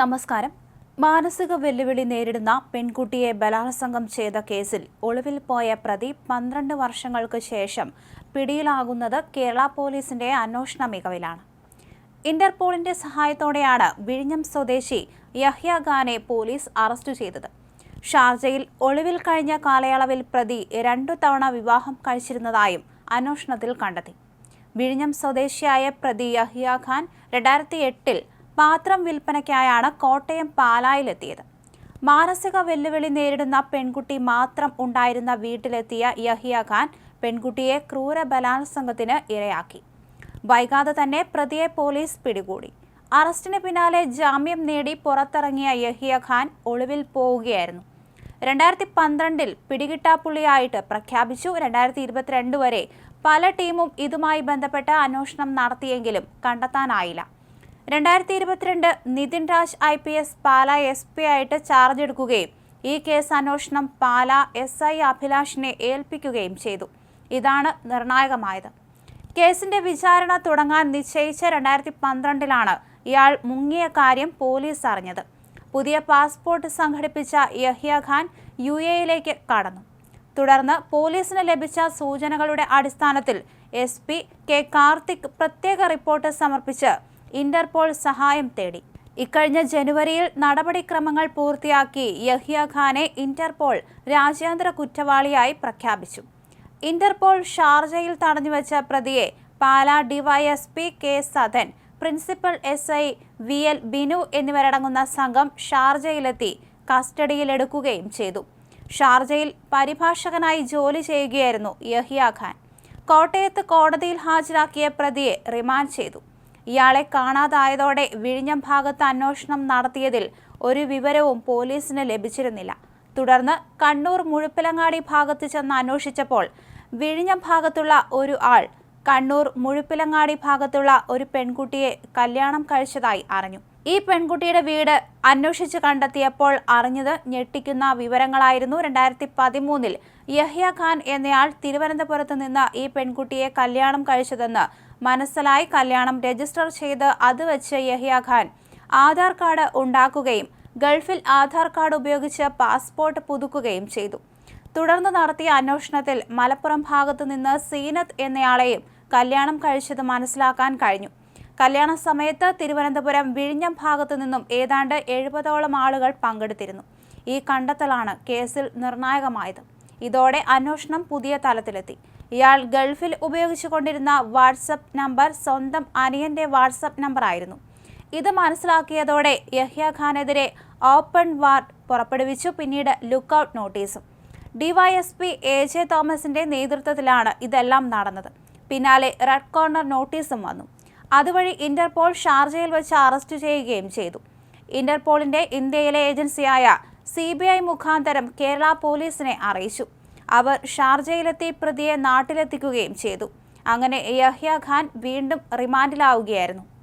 നമസ്കാരം. മാനസിക വെല്ലുവിളി നേരിടുന്ന പെൺകുട്ടിയെ ബലാത്സംഗം ചെയ്ത കേസിൽ ഒളിവിൽ പോയ പ്രതി പന്ത്രണ്ട് വർഷങ്ങൾക്ക് ശേഷം പിടിയിലാകുന്നത് കേരള പോലീസിന്റെ അന്വേഷണ മികവിലാണ്. ഇന്റർപോളിന്റെ സഹായത്തോടെയാണ് വിഴിഞ്ഞം സ്വദേശി യഹ്യ ഖാനെ പോലീസ് അറസ്റ്റ് ചെയ്തത്. ഷാർജയിൽ ഒളിവിൽ കഴിഞ്ഞ കാലയളവിൽ പ്രതി രണ്ടു തവണ വിവാഹം കഴിച്ചിരുന്നതായും അന്വേഷണത്തിൽ കണ്ടെത്തി. വിഴിഞ്ഞം സ്വദേശിയായ പ്രതി യഹിയ ഖാൻ രണ്ടായിരത്തി എട്ടിൽ പാത്രം വിൽപ്പനയ്ക്കായാണ് കോട്ടയം പാലായിലെത്തിയത്. മാനസിക വെല്ലുവിളി നേരിടുന്ന പെൺകുട്ടി മാത്രം ഉണ്ടായിരുന്ന വീട്ടിലെത്തിയ യഹിയ ഖാൻ പെൺകുട്ടിയെ ക്രൂര ബലാത്സംഗത്തിന് ഇരയാക്കി. വൈകാതെ തന്നെ പ്രതിയെ പോലീസ് പിടികൂടി. അറസ്റ്റിന് പിന്നാലെ ജാമ്യം നേടി പുറത്തിറങ്ങിയ യഹിയ ഖാൻ ഒളിവിൽ പോവുകയായിരുന്നു. രണ്ടായിരത്തി പന്ത്രണ്ടിൽ പിടികിട്ടാപ്പുള്ളിയായിട്ട് പ്രഖ്യാപിച്ചു. രണ്ടായിരത്തി ഇരുപത്തിരണ്ട് വരെ പല ടീമും ഇതുമായി ബന്ധപ്പെട്ട അന്വേഷണം നടത്തിയെങ്കിലും കണ്ടെത്താനായില്ല. രണ്ടായിരത്തി ഇരുപത്തിരണ്ട് Nithin Raj I P S Pala S P ആയിട്ട് ചാർജ് എടുക്കുകയും ഈ കേസ് അന്വേഷണം പാല എസ് ഐ അഭിലാഷിനെ ഏൽപ്പിക്കുകയും ചെയ്തു. ഇതാണ് നിർണായകമായത്. കേസിന്റെ വിചാരണ തുടങ്ങാൻ നിശ്ചയിച്ച രണ്ടായിരത്തി പന്ത്രണ്ടിലാണ് ഇയാൾ മുങ്ങിയ കാര്യം പോലീസ് അറിഞ്ഞത്. പുതിയ പാസ്പോർട്ട് സംഘടിപ്പിച്ച യഹ്യ ഖാൻ യു എയിലേക്ക് കടന്നു. തുടർന്ന് പോലീസിന് ലഭിച്ച സൂചനകളുടെ അടിസ്ഥാനത്തിൽ എസ് പി കെ കാർത്തിക് പ്രത്യേക റിപ്പോർട്ട് സമർപ്പിച്ച് ഇന്റർപോൾ സഹായം തേടി. ഇക്കഴിഞ്ഞ ജനുവരിയിൽ നടപടിക്രമങ്ങൾ പൂർത്തിയാക്കി യഹിയ ഖാനെ ഇന്റർപോൾ രാജ്യാന്തര കുറ്റവാളിയായി പ്രഖ്യാപിച്ചു. ഇന്റർപോൾ ഷാർജയിൽ തടഞ്ഞുവെച്ച പ്രതിയെ Pala DYSP K Sadan principal S I V L Binu എന്നിവരടങ്ങുന്ന സംഘം ഷാർജയിലെത്തി കസ്റ്റഡിയിലെടുക്കുകയും ചെയ്തു. ഷാർജയിൽ പരിഭാഷകനായി ജോലി ചെയ്യുകയായിരുന്നു യഹിയ ഖാൻ. കോട്ടയത്ത് കോടതിയിൽ ഹാജരാക്കിയ പ്രതിയെ റിമാൻഡ് ചെയ്തു. ഇയാളെ കാണാതായതോടെ വിഴിഞ്ഞം ഭാഗത്ത് അന്വേഷണം നടത്തിയതിൽ ഒരു വിവരവും പോലീസിന് ലഭിച്ചിരുന്നില്ല. തുടർന്ന് കണ്ണൂർ മുഴുപ്പിലങ്ങാടി ഭാഗത്ത് ചെന്ന് അന്വേഷിച്ചപ്പോൾ വിഴിഞ്ഞം ഭാഗത്തുള്ള ഒരു ആൾ കണ്ണൂർ മുഴുപ്പിലങ്ങാടി ഭാഗത്തുള്ള ഒരു പെൺകുട്ടിയെ കല്യാണം കഴിച്ചതായി അറിഞ്ഞു. ഈ പെൺകുട്ടിയുടെ വീട് അന്വേഷിച്ച് കണ്ടെത്തിയപ്പോൾ അറിഞ്ഞത് ഞെട്ടിക്കുന്ന വിവരങ്ങളായിരുന്നു. രണ്ടായിരത്തി പതിമൂന്നിൽ യഹ്യ ഖാൻ എന്നയാൾ തിരുവനന്തപുരത്ത് നിന്ന് ഈ പെൺകുട്ടിയെ കല്യാണം കഴിച്ചതെന്ന് മനസ്സിലായി കല്യാണം രജിസ്റ്റർ ചെയ്ത് അത് വെച്ച് യഹിയ ഖാൻ ആധാർ കാർഡ് ഉണ്ടാക്കുകയും ഗൾഫിൽ ആധാർ കാർഡ് ഉപയോഗിച്ച് പാസ്പോർട്ട് പുതുക്കുകയും ചെയ്തു. തുടർന്ന് നടത്തിയ അന്വേഷണത്തിൽ മലപ്പുറം ഭാഗത്തു നിന്ന് സീനത്ത് എന്നയാളെയും കല്യാണം കഴിച്ചത് മനസ്സിലാക്കാൻ കഴിഞ്ഞു. കല്യാണ സമയത്ത് തിരുവനന്തപുരം വിഴിഞ്ഞം ഭാഗത്തു നിന്നും ഏതാണ്ട് എഴുപതോളം ആളുകൾ പങ്കെടുത്തിരുന്നു. ഈ കണ്ടെത്തലാണ് കേസിൽ നിർണായകമായത്. ഇതോടെ അന്വേഷണം പുതിയ തലത്തിലെത്തി. ഇയാൾ ഗൾഫിൽ ഉപയോഗിച്ചുകൊണ്ടിരുന്ന വാട്സപ്പ് നമ്പർ സ്വന്തം അനിയന്റെ വാട്സപ്പ് നമ്പർ ആയിരുന്നു ഇത് മനസ്സിലാക്കിയതോടെ യഹ്യ ഖാനെതിരെ ഓപ്പൺ വാർ പുറപ്പെടുവിച്ചു പിന്നീട് ലുക്കൌട്ട് നോട്ടീസും. ഡിവൈഎസ്പി എ ജെ തോമസിന്റെ നേതൃത്വത്തിലാണ് ഇതെല്ലാം നടന്നത്. പിന്നാലെ റെഡ് കോർണർ നോട്ടീസും വന്നു. അതുവഴി ഇന്റർപോൾ ഷാർജയിൽ വെച്ച് അറസ്റ്റ് ചെയ്യുകയും ചെയ്തു. ഇന്റർപോളിന്റെ ഇന്ത്യയിലെ ഏജൻസിയായ സി ബി ഐ മുഖാന്തരം കേരള പോലീസിനെ അറിയിച്ചു. അവർ ഷാർജയിലെത്തി പ്രതിയെ നാട്ടിലെത്തിക്കുകയും ചെയ്തു. അങ്ങനെ യഹ്യ ഖാൻ വീണ്ടും റിമാൻഡിലാവുകയായിരുന്നു.